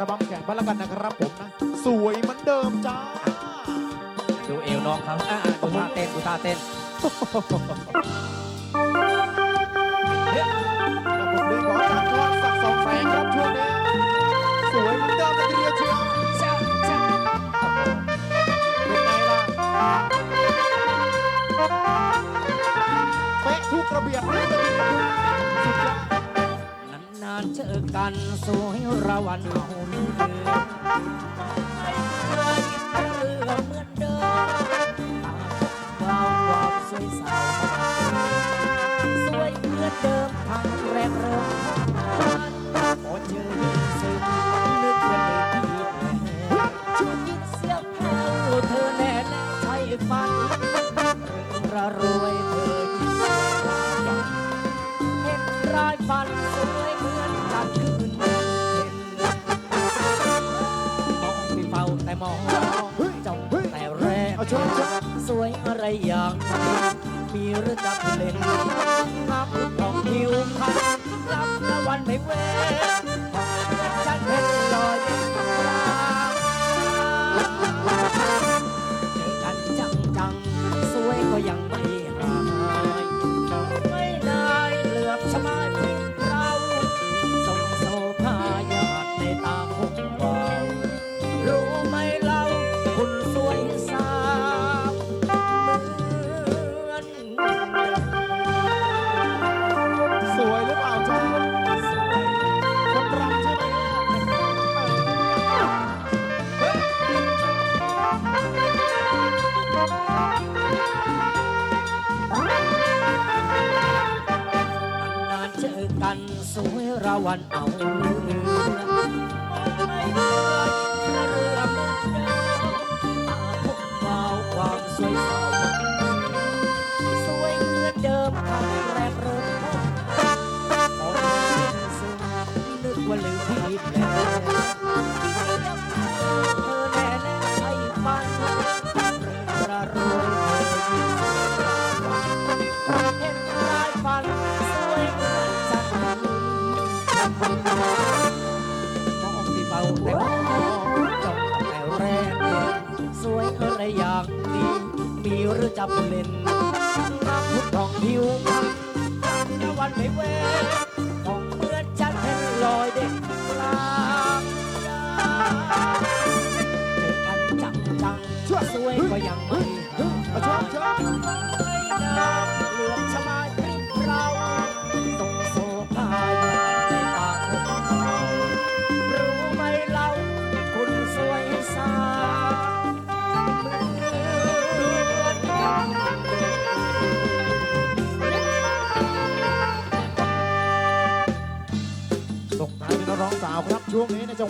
ระบำแข่งบ้านละกันนะครับผมนะ สวยเหมือนเดิมจ้าดูเอวน้องเขาอะอะดูท่าเต้นดูท่าเต้นกับบทเพลงของอาจารย์กรศักดิ์สองแสงครับช่วงนี้ สวยเหมือนเดิมเลยทีเดียวเชียวเป็นไงล่ะเป๊ะทุกระเบียบทุกระเบียบสุดยอดนานเจอกันสวยระวันเอาเรือนไม่เคยเรือเหมือนเดิมตาพบวาวความสวยสาวสวยเหมือนเดิมทั้งแรกเริ่มทำงานพอเจอยิ่งซึ้งนึกว่าเลยพี่แน่ชวนยินเสียงแผ่วเธอแน่แน่ใช่ฝันเรื่องระรวยเธอยิ่งสวยกว่ายังเห็นรายฟันสวย เหมือนกันคืนเห็นมองไม่เฝ้าแต่มองจ้องแต่แรกเอาชมชมสวยอะไรอย่างนี้มีหรือจะเล่นน้ำของผิวพรรณรับละวันไม่เว้ นานๆเจอกันสวยระวันเอาเรือไม่เคยเรือเหมือนเดิมาพบวาความสวยสาวสวยเหมือนเดิมค่ะ มองที่เฝ้าแต่มองจ้องแต่แรกสวยอะไรอย่างนี้มีหรือจะเล่นน้ำพุทองผิวพรรณจันทร์วันไม่เว้นของเหมือนจันทร์เห็นลอยเด่นกลางเจอกันจังจังสวยก็ยังไม่หาเช่วงนี้ในจังหวัด